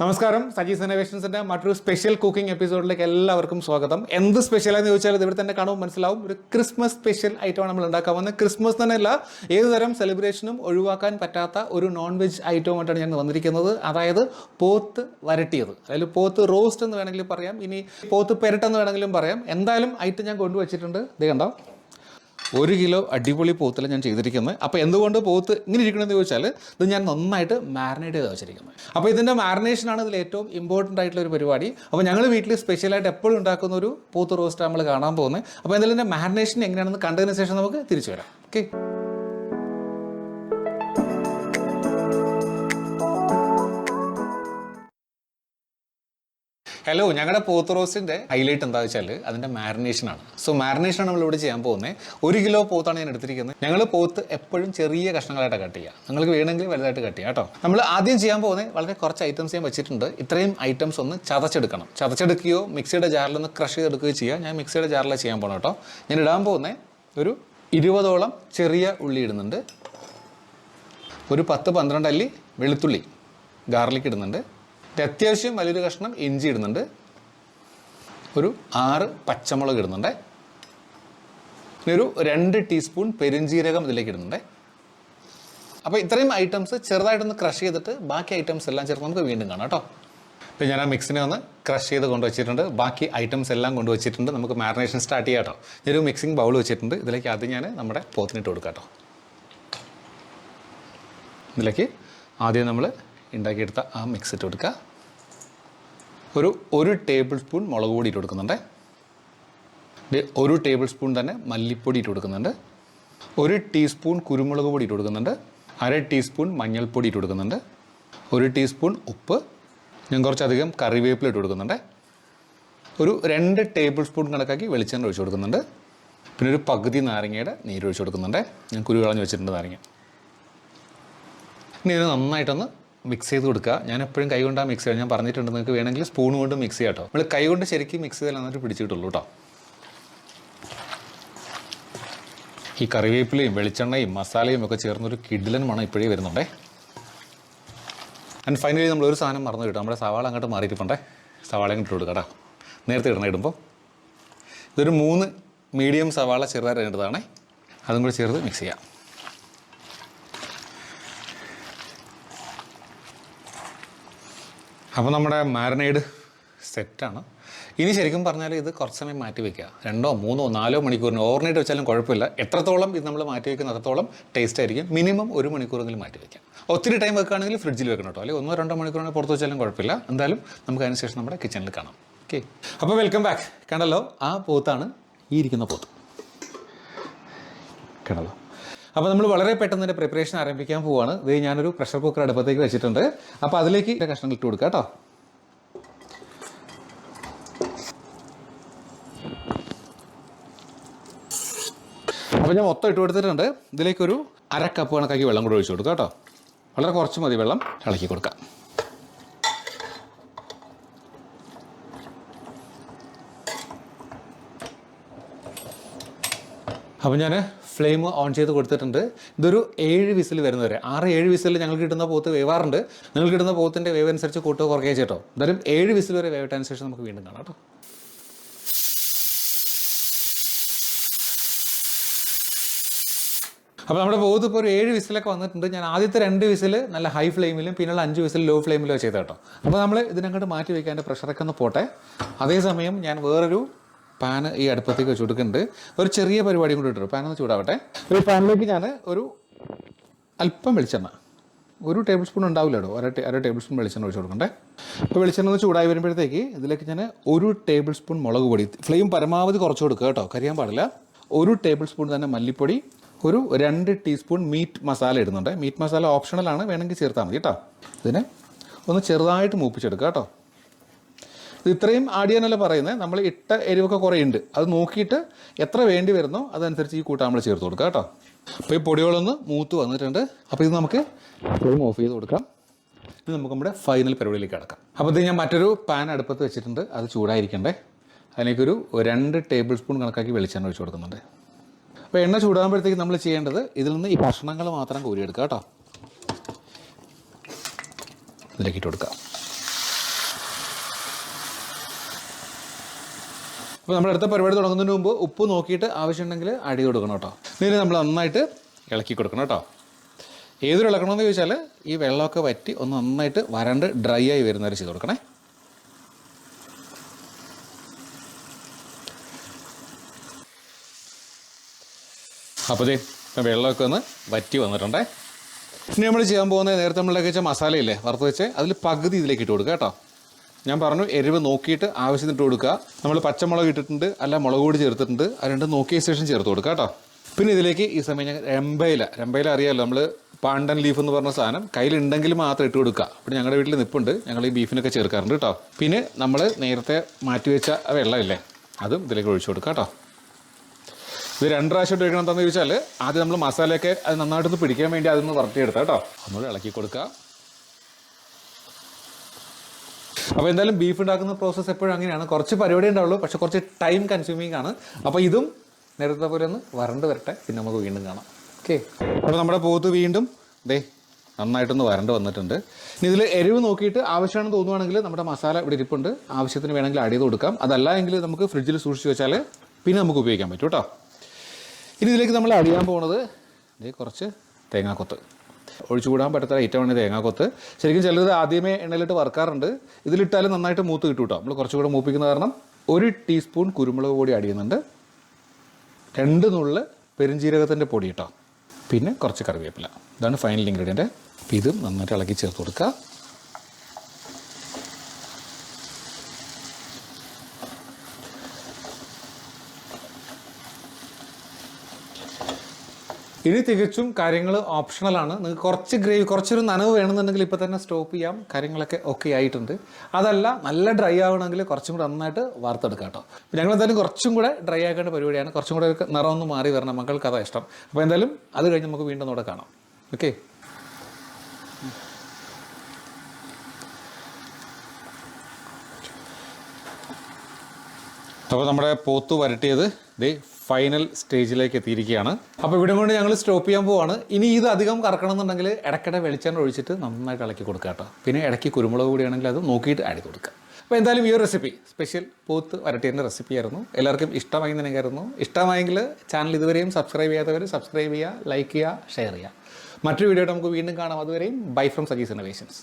നമസ്കാരം. സജീസ് ഇന്നോവേഷൻസിന്റെ മറ്റൊരു special cooking എപ്പിസോഡിലേക്ക് എല്ലാവർക്കും സ്വാഗതം. എന്ത് സ്പെഷ്യലാണെന്ന് ചോദിച്ചാൽ ഇവിടെ തന്നെ കാണുമ്പോൾ മനസ്സിലാവും. ഒരു ക്രിസ്മസ് സ്പെഷ്യൽ ഐറ്റമാണ് നമ്മൾ ഉണ്ടാക്കാൻ പോകുന്നത്. ക്രിസ്മസ് തന്നെയല്ല ഏത് തരം സെലിബ്രേഷനും ഒഴിവാക്കാൻ പറ്റാത്ത ഒരു നോൺ വെജ് ഐറ്റവുമായിട്ടാണ് ഞാൻ വന്നിരിക്കുന്നത്. അതായത് പോത്ത് വരട്ടിയത്. അതായത് പോത്ത് റോസ്റ്റ് എന്ന് വേണമെങ്കിലും പറയാം. ഇനി പോത്ത് പെരട്ടെന്ന് വേണമെങ്കിലും പറയാം. എന്തായാലും ഐറ്റം ഞാൻ കൊണ്ടുവച്ചിട്ടുണ്ട്. ഇത് കണ്ടോ? ഒരു കിലോ അടിപൊളി പോത്തല ഞാൻ ചെയ്തിരിക്കുന്നത് അപ്പോൾ എന്തുകൊണ്ട് പോത്ത് ഇങ്ങനെ ഇരിക്കണമെന്ന് ചോദിച്ചാൽ ഇത് ഞാൻ നന്നായിട്ട് മാരിനേറ്റ് ചെയ്ത് വെച്ചിരിക്കുന്നത് അപ്പോൾ ഇതിന്റെ മാരിനേഷനാണ് ഇതിൽ ഏറ്റവും ഇമ്പോർട്ടന്റ് ആയിട്ടുള്ള ഒരു പരിപാടി. അപ്പോൾ ഞങ്ങൾ വീട്ടിൽ സ്പെഷ്യലായിട്ട് എപ്പോഴും ഉണ്ടാക്കുന്ന ഒരു പോത്ത് റോസ്റ്റ് നമ്മൾ കാണാൻ പോകുന്നത്. അപ്പോൾ എന്തായാലും ഇതിന്റെ മാരിനേഷൻ എങ്ങനെയാണെന്ന് കണ്ടതിന് ശേഷം നമുക്ക് തിരിച്ചു വരാം. ഓക്കെ ഹലോ ഞങ്ങളുടെ പോത്ത് റോസ്റ്റിന്റെ ഹൈലൈറ്റ് എന്താ വെച്ചാൽ അതിന്റെ മാരിനേഷനാണ് സോ മാരിനേഷനാണ് നമ്മൾ ഇവിടെ ചെയ്യാൻ പോകുന്നത് ഒരു കിലോ പോത്താണ് ഞാൻ എടുത്തിരിക്കുന്നത്. ഞങ്ങൾ പോത്ത് എപ്പോഴും ചെറിയ കഷ്ണങ്ങളായിട്ട് കട്ട് ചെയ്യുക നിങ്ങൾക്ക് വേണമെങ്കിൽ വലുതായിട്ട് കട്ട് ചെയ്യാം കേട്ടോ. നമ്മൾ ആദ്യം ചെയ്യാൻ പോകുന്നത് വളരെ കുറച്ച് ഐറ്റംസ് ഞാൻ വെച്ചിട്ടുണ്ട്. ഇത്രയും ഐറ്റംസ് ഒന്ന് ചതച്ചെടുക്കണം. ചതച്ചെടുക്കുകയോ മിക്സിയുടെ ജാറിൽ ഒന്ന് ക്രഷ് ചെയ്തെടുക്കുകയോ ചെയ്യുക ഞാൻ മിക്സിയുടെ ജാറിൽ ചെയ്യാൻ പോകണം കേട്ടോ. ഞാൻ ഇടാൻ പോകുന്നത് ഒരു ഇരുപതോളം ചെറിയ ഉള്ളി ഇടുന്നുണ്ട്. ഒരു പത്ത് പന്ത്രണ്ട് അല്ലി വെളുത്തുള്ളി ഗാർലിക് ഇടുന്നുണ്ട്. അത്യാവശ്യം വലിയൊരു കഷ്ണം ഇഞ്ചി ഇടുന്നുണ്ട്. ഒരു ആറ് പച്ചമുളക് ഇടുന്നുണ്ട്. പിന്നെ ഒരു രണ്ട് ടീസ്പൂൺ പെരുംജീരകം ഇതിലേക്ക് ഇടുന്നുണ്ട്. അപ്പോൾ ഇത്രയും ഐറ്റംസ് ചെറുതായിട്ടൊന്ന് ക്രഷ് ചെയ്തിട്ട് ബാക്കി ഐറ്റംസ് എല്ലാം ചേർത്ത് നമുക്ക് വീണ്ടും കാണാം കേട്ടോ. ഇപ്പൊ ഞാൻ ആ മിക്സിനെ ഒന്ന് ക്രഷ് ചെയ്ത് കൊണ്ടുവച്ചിട്ടുണ്ട്. ബാക്കി ഐറ്റംസ് എല്ലാം കൊണ്ടുവച്ചിട്ടുണ്ട്. നമുക്ക് മാരിനേഷൻ സ്റ്റാർട്ട് ചെയ്യാം കേട്ടോ. ഞാനൊരു മിക്സിംഗ് ബൗൾ വെച്ചിട്ടുണ്ട്. ഇതിലേക്ക് ആദ്യം ഞാൻ നമ്മുടെ പോത്തിനിട്ട് കൊടുക്കാം കേട്ടോ. ഇതിലേക്ക് ആദ്യം നമ്മൾ ഉണ്ടാക്കിയെടുത്ത ആ മിക്സ് ഇട്ട് കൊടുക്കുക. ഒരു ഒരു ടേബിൾ സ്പൂൺ മുളക് പൊടി ഇട്ട് കൊടുക്കുന്നുണ്ട്. ഒരു ടേബിൾ സ്പൂൺ തന്നെ മല്ലിപ്പൊടി ഇട്ട് കൊടുക്കുന്നുണ്ട്. ഒരു ടീസ്പൂൺ കുരുമുളക് പൊടി ഇട്ട് കൊടുക്കുന്നുണ്ട്. അര ടീസ്പൂൺ മഞ്ഞൾപ്പൊടി ഇട്ട് കൊടുക്കുന്നുണ്ട്. ഒരു ടീസ്പൂൺ ഉപ്പ്. ഞാൻ കുറച്ചധികം കറിവേപ്പില ഇട്ട് കൊടുക്കുന്നുണ്ട്. ഒരു രണ്ട് ടേബിൾ സ്പൂൺ കണക്കാക്കി വെളിച്ചെണ്ണ ഒഴിച്ചു കൊടുക്കുന്നുണ്ട്. പിന്നെ ഒരു പകുതി നാരങ്ങയുടെ നീര് ഒഴിച്ചു കൊടുക്കുന്നുണ്ട്. ഞാൻ കുരു കളഞ്ഞ് വെച്ചിട്ടുണ്ട് നാരങ്ങ. ഇനി ഇത് നന്നായിട്ടൊന്ന് മിക്സ് ചെയ്ത് കൊടുക്കുക. ഞാൻ എപ്പോഴും കൈ കൊണ്ടാണ് മിക്സ് ചെയ്യുക. ഞാൻ പറഞ്ഞിട്ടുണ്ട് നിങ്ങൾക്ക് വേണമെങ്കിൽ സ്പൂൺ കൊണ്ട് മിക്സ് ചെയ്യാം കേട്ടോ. നമ്മൾ കൈ കൊണ്ട് ശരിക്കും മിക്സ് ചെയ്താൽ നന്നായിട്ട് പിടിച്ചിട്ടുള്ളൂ കേട്ടോ. ഈ കറിവേപ്പിലയും വെളിച്ചെണ്ണയും മസാലയും ഒക്കെ ചേർന്നൊരു കിഡിലൻ മണം ഇപ്പോഴേ വരുന്നുണ്ടേ. ആൻഡ് ഫൈനലി നമ്മൾ ഒരു സാധനം മറന്നു കിട്ടും. നമ്മുടെ സവാള അങ്ങോട്ട് മാറിയിട്ടുണ്ടേ സവാള അങ്ങോട്ട് ഇട്ട് കേട്ടോ. നേരത്തെ ഇടണം ഇടുമ്പോൾ ഇതൊരു മൂന്ന് മീഡിയം സവാള ചെറുതായിട്ട് ഇട്ടതാണേ അതും കൂടി ചേർത്ത് മിക്സ് ചെയ്യാം. അപ്പോൾ നമ്മുടെ മാരിനേഡ് സെറ്റാണ്. ഇനി ശരിക്കും പറഞ്ഞാൽ ഇത് കുറച്ച് സമയം മാറ്റി വെക്കുക. രണ്ടോ മൂന്നോ നാലോ മണിക്കൂറിന് ഓവർനൈറ്റ് വെച്ചാലും കുഴപ്പമില്ല. എത്രത്തോളം ഇത് നമ്മൾ മാറ്റി വെക്കുന്ന അത്രത്തോളം ടേസ്റ്റ് ആയിരിക്കും. മിനിമം ഒരു മണിക്കൂറെങ്കിലും മാറ്റി വെക്കാം. ഒത്തിരി ടൈം വെക്കുകയാണെങ്കിൽ ഫ്രിഡ്ജിൽ വെക്കണം കേട്ടോ. അല്ലെങ്കിൽ ഒന്നോ രണ്ടോ മണിക്കൂറാണെങ്കിൽ പുറത്ത് വെച്ചാലും കുഴപ്പമില്ല. എന്തായാലും നമുക്ക് അതിന് ശേഷം നമ്മുടെ കിച്ചണിൽ കാണാം. ഓക്കെ അപ്പോൾ വെൽക്കം ബാക്ക് കണ്ടല്ലോ? ആ പോത്താണ് ഈ ഇരിക്കുന്ന പോത്ത്. കണ്ടല്ലോ? അപ്പോൾ നമ്മൾ വളരെ പെട്ടെന്ന് തന്നെ പ്രിപ്പറേഷൻ ആരംഭിക്കാൻ പോവാണ്. ഇത് ഞാനൊരു പ്രഷർ കുക്കർ അടുപ്പത്തേക്ക് വെച്ചിട്ടുണ്ട്. അപ്പോൾ അതിലേക്ക് കഷ്ണങ്ങൾ ഇട്ട് കൊടുക്കുക കേട്ടോ അപ്പോൾ ഞാൻ മൊത്തം ഇട്ട് കൊടുത്തിട്ടുണ്ട്. ഇതിലേക്കൊരു അര കപ്പ് കണക്കാക്കി വെള്ളം കൂടെ ഒഴിച്ചു കൊടുക്കുക കേട്ടോ വളരെ കുറച്ച് മതി വെള്ളം. ഇളക്കി കൊടുക്കാം. അപ്പോൾ ഞാൻ ഫ്ലെയിം ഓൺ ചെയ്ത് കൊടുത്തിട്ടുണ്ട്. ഇതൊരു ഏഴ് വിസിൽ വരുന്നവരെ. ആറ് ഏഴ് വിസിൽ ഞങ്ങൾ കിട്ടുന്ന പോത്ത് വേവാറുണ്ട്. നിങ്ങൾ കിട്ടുന്ന പോത്തിന്റെ വേവ് അനുസരിച്ച് കൂട്ടോ കുറയ്ക്കുക ചേട്ടോ എന്തായാലും ഏഴ് വിസിൽ വരെ വേവിട്ടതിന് ശേഷം നമുക്ക് വീണ്ടും കാണാം കേട്ടോ. അപ്പോൾ നമ്മുടെ പോത്ത് ഇപ്പോൾ ഒരു ഏഴ് വിസിലൊക്കെ വന്നിട്ടുണ്ട്. ഞാൻ ആദ്യത്തെ രണ്ട് വിസിൽ നല്ല ഹൈ ഫ്ലെയിമിലും പിന്നെയുള്ള അഞ്ച് വിസിൽ ലോ ഫ്ലെയിമിലോ ചെയ്ത് കേട്ടോ. അപ്പോൾ നമ്മൾ ഇതിനങ്ങോട്ട് മാറ്റി വയ്ക്കാൻ എന്റെ പ്രഷറൊക്കെ ഒന്ന് പോട്ടെ. അതേസമയം ഞാൻ വേറൊരു പാന് ഈ അടുപ്പത്തേക്ക് വെച്ച് കൊടുക്കുന്നുണ്ട്. ഒരു ചെറിയ പരിപാടിയും കൂടി ഇട്ടു പാൻ ഒന്ന് ചൂടാവട്ടെ. ഒരു പാനിലേക്ക് ഞാൻ ഒരു അല്പം വെളിച്ചെണ്ണ. ഒരു ടേബിൾ സ്പൂൺ ഉണ്ടാവില്ല കേട്ടോ. അര അര ടേബിൾ സ്പൂൺ വെളിച്ചെണ്ണ ഒഴിച്ച് കൊടുക്കണ്ടേ. അപ്പോൾ വെളിച്ചെണ്ണ ഒന്ന് ചൂടായി വരുമ്പോഴത്തേക്ക് ഇതിലേക്ക് ഞാൻ ഒരു ടേബിൾ സ്പൂൺ മുളക് പൊടി. ഫ്ലെയിം പരമാവധി കുറച്ച് കൊടുക്കുക കേട്ടോ. കരിയാൻ പാടില്ല. ഒരു ടേബിൾ സ്പൂൺ തന്നെ മല്ലിപ്പൊടി. ഒരു രണ്ട് ടീസ്പൂൺ മീറ്റ് മസാല ഇടുന്നുണ്ട്. മീറ്റ് മസാല ഓപ്ഷണലാണ് വേണമെങ്കിൽ ചേർത്താൽ മതി കേട്ടോ. ഇതിനെ ഒന്ന് ചെറുതായിട്ട് മൂപ്പിച്ചെടുക്കുക കേട്ടോ. ഇത് ഇത്രയും ആടിയാനല്ല പറയുന്നത് നമ്മൾ ഇട്ട എരിവൊക്കെ കുറേ ഉണ്ട് അത് നോക്കിയിട്ട് എത്ര വേണ്ടി വരുന്നോ അതനുസരിച്ച് ഈ കൂട്ടം നമ്മൾ ചേർത്ത് കൊടുക്കുക കേട്ടോ. അപ്പോൾ ഈ പൊടികളൊന്ന് മൂത്ത് വന്നിട്ടുണ്ട്. അപ്പോൾ ഇത് നമുക്ക് ഫ്ലെയിം ഓഫ് ചെയ്ത് കൊടുക്കാം. ഇത് നമുക്ക് നമ്മുടെ ഫൈനൽ പരിപാടിയിലേക്ക് കിടക്കാം. അപ്പോൾ ഇത് ഞാൻ മറ്റൊരു പാൻ അടുപ്പത്ത് വെച്ചിട്ടുണ്ട്. അത് ചൂടായിരിക്കണ്ടേ? അതിലേക്കൊരു രണ്ട് ടേബിൾ സ്പൂൺ കണക്കാക്കി വെളിച്ചെണ്ണ ഒഴിച്ച് കൊടുക്കുന്നുണ്ട്. അപ്പോൾ എണ്ണ ചൂടാകുമ്പോഴത്തേക്ക് നമ്മൾ ചെയ്യേണ്ടത് ഇതിൽ നിന്ന് ഈ കഷ്ണങ്ങൾ മാത്രം കോരിയെടുക്കുക കേട്ടോ. ഇതിലേക്ക് ഇട്ട് കൊടുക്കുക അപ്പോൾ നമ്മൾ അടുത്ത പരിപാടി തുടങ്ങുന്നതിന് മുമ്പ് ഉപ്പ് നോക്കിയിട്ട് ആവശ്യമുണ്ടെങ്കിൽ അടി കൊടുക്കണം കേട്ടോ. ഇതിന് നമ്മൾ നന്നായിട്ട് ഇളക്കി കൊടുക്കണം കേട്ടോ. ഏതൊരു ഇളക്കണമെന്ന് ചോദിച്ചാൽ ഈ വെള്ളമൊക്കെ വറ്റി ഒന്ന് നന്നായിട്ട് വരണ്ട് ഡ്രൈ ആയി വരുന്നവരെ ചെയ്ത് കൊടുക്കണേ. അപ്പോൾ ദേ വെള്ളമൊക്കെ ഒന്ന് വറ്റി വന്നിട്ടുണ്ടേ. ഇനി നമ്മൾ ചെയ്യാൻ പോകുന്നത് നേരത്തെ നമ്മളിലേക്ക് വെച്ച മസാലയില്ലേ വറുത്ത് വെച്ച് അതിൽ പകുതി ഇതിലേക്ക് ഇട്ട് കൊടുക്കുക കേട്ടോ. ഞാൻ പറഞ്ഞു എരിവ് നോക്കിയിട്ട് ആവശ്യത്തിന് ഇട്ട് കൊടുക്കുക. നമ്മൾ പച്ചമുളക് ഇട്ടിട്ടുണ്ട് അല്ല മുളക് പൊടി ചേർത്തിട്ടുണ്ട് അത് രണ്ട് നോക്കിയ ശേഷം ചേർത്ത് കൊടുക്കുക കേട്ടോ. പിന്നെ ഇതിലേക്ക് ഈ സമയം ഞാൻ രമ്പയില രമ്പയില അറിയാമല്ലോ നമ്മൾ പാണ്ടൻ ലീഫ് എന്ന് പറഞ്ഞ സാധനം കയ്യിലുണ്ടെങ്കിൽ മാത്രം ഇട്ട് കൊടുക്കുക. പിന്നെ ഞങ്ങളുടെ വീട്ടിൽ നിപ്പുണ്ട് ഞങ്ങൾ ഈ ബീഫിനൊക്കെ ചേർക്കാറുണ്ട് കേട്ടോ. പിന്നെ നമ്മൾ നേരത്തെ മാറ്റിവെച്ച വെള്ളമില്ലേ അതും ഇതിലേക്ക് ഒഴിച്ചു കൊടുക്കുക കേട്ടോ. ഇത് രണ്ട് പ്രാവശ്യം ഇട്ട് വെക്കണം എന്താണെന്ന് ചോദിച്ചാൽ ആദ്യം നമ്മൾ മസാലയൊക്കെ അത് നന്നായിട്ടൊന്ന് പിടിക്കാൻ വേണ്ടി അതൊന്ന് വറുത്തിയെടുത്താം കേട്ടോ. നമ്മൾ ഇളക്കി കൊടുക്കുക. അപ്പോൾ എന്തായാലും ബീഫ് ഉണ്ടാക്കുന്ന പ്രോസസ്സ് എപ്പോഴും അങ്ങനെയാണ്. കുറച്ച് പരിപാടി ഉണ്ടാവുള്ളൂ പക്ഷെ കുറച്ച് ടൈം കൺസ്യൂമിങ് ആണ്. അപ്പോൾ ഇതും നേരത്തെ പോലെ ഒന്ന് വരണ്ട് വരട്ടെ പിന്നെ നമുക്ക് വീണ്ടും കാണാം. ഓക്കെ അപ്പോൾ നമ്മുടെ പോത്ത് വീണ്ടും ദേ നന്നായിട്ടൊന്ന് വരണ്ട് വന്നിട്ടുണ്ട്. ഇനി ഇതിൽ എരിവ് നോക്കിയിട്ട് ആവശ്യമാണെന്ന് തോന്നുവാണെങ്കിൽ നമ്മുടെ മസാല ഇവിടെ ഇരിപ്പുണ്ട്. ആവശ്യത്തിന് വേണമെങ്കിൽ ആഡ് ചെയ്ത് കൊടുക്കാം. അതല്ല എങ്കിൽ നമുക്ക് ഫ്രിഡ്ജിൽ സൂക്ഷിച്ച് വെച്ചാൽ പിന്നെ നമുക്ക് ഉപയോഗിക്കാൻ പറ്റും കേട്ടോ. ഇനി ഇതിലേക്ക് നമ്മൾ അടിയാൻ പോകുന്നത് കുറച്ച് തേങ്ങാക്കൊത്ത്. ഒഴിച്ചുകൂടാൻ പറ്റത്തില്ല ഏറ്റവും തേങ്ങാക്കൊത്ത്. ശരിക്കും ചിലത് ആദ്യമേ എണ്ണയിലിട്ട് വറുക്കാറുണ്ട്. ഇതിലിട്ടാലും നന്നായിട്ട് മൂത്ത് കിട്ടും കേട്ടോ നമ്മൾ കുറച്ചുകൂടെ മൂപ്പിക്കുന്ന കാരണം ഒരു ടീസ്പൂൺ കുരുമുളക് പൊടി ആഡ് ചെയ്യുന്നുണ്ട്. രണ്ട് നുള്ള് പെരുംജീരകത്തിന്റെ പൊടി കേട്ടോ പിന്നെ കുറച്ച് കറിവേപ്പില. ഇതാണ് ഫൈനൽ ഇൻഗ്രീഡിയന്റ് അപ്പോൾ ഇതും നന്നായിട്ട് ഇളക്കി ചേർത്ത് കൊടുക്കുക. ഇനി തികച്ചും കാര്യങ്ങൾ ഓപ്ഷണലാണ് നിങ്ങൾക്ക് കുറച്ച് ഗ്രേവി കുറച്ചൊരു നനവ് വേണമെന്നുണ്ടെങ്കിൽ ഇപ്പോൾ തന്നെ സ്റ്റോപ്പ് ചെയ്യാം. കാര്യങ്ങളൊക്കെ ഓക്കെ ആയിട്ടുണ്ട്. അതല്ല നല്ല ഡ്രൈ ആവണമെങ്കിൽ കുറച്ചും കൂടെ നന്നായിട്ട് വാർത്തെടുക്കാം കേട്ടോ. ഞങ്ങൾ എന്തായാലും കുറച്ചും കൂടെ ഡ്രൈ ആക്കേണ്ട പരിപാടിയാണ്. കുറച്ചും കൂടെ നിറം ഒന്ന് മാറി വരണം. മക്കൾക്ക് അതാ ഇഷ്ടം. അപ്പോൾ എന്തായാലും അത് കഴിഞ്ഞ് നമുക്ക് വീണ്ടും കൂടെ കാണാം. ഓക്കെ അപ്പോൾ നമ്മുടെ പോത്ത് വരട്ടിയത് ദേ ഫൈനൽ സ്റ്റേജിലേക്ക് എത്തിയിരിക്കുകയാണ്. അപ്പോൾ ഇവിടെ കൊണ്ട് ഞങ്ങൾ സ്റ്റോപ്പ് ചെയ്യാൻ പോവാണ്. ഇനി ഇത് അധികം കറക്കണം എന്നുണ്ടെങ്കിൽ ഇടയ്ക്കിടെ വെളിച്ചെണ്ണ ഒഴിച്ചിട്ട് നന്നായിട്ട് ഇളക്കി കൊടുക്കുക കേട്ടോ. പിന്നെ ഇടയ്ക്ക് കുരുമുളക് കൂടിയാണെങ്കിൽ അത് നോക്കിയിട്ട് ആഡ് കൊടുക്കുക. അപ്പോൾ എന്തായാലും ഈ ഒരു റെസിപ്പി സ്പെഷ്യൽ പോത്ത് വരട്ടിയതിന്റെ റെസിപ്പി ആയിരുന്നു. എല്ലാവർക്കും ഇഷ്ടമായി നിനക്കായിരുന്നു ഇഷ്ടമായെങ്കിൽ ചാനൽ ഇതുവരെയും സബ്സ്ക്രൈബ് ചെയ്യാത്തവർ സബ്സ്ക്രൈബ് ചെയ്യുക ലൈക്ക് ചെയ്യുക ഷെയർ ചെയ്യുക. മറ്റൊരു വീഡിയോ നമുക്ക് വീണ്ടും കാണാം. അതുവരെയും ബൈ ഫ്രം സജീസ് ഇന്നോവേഷൻസ്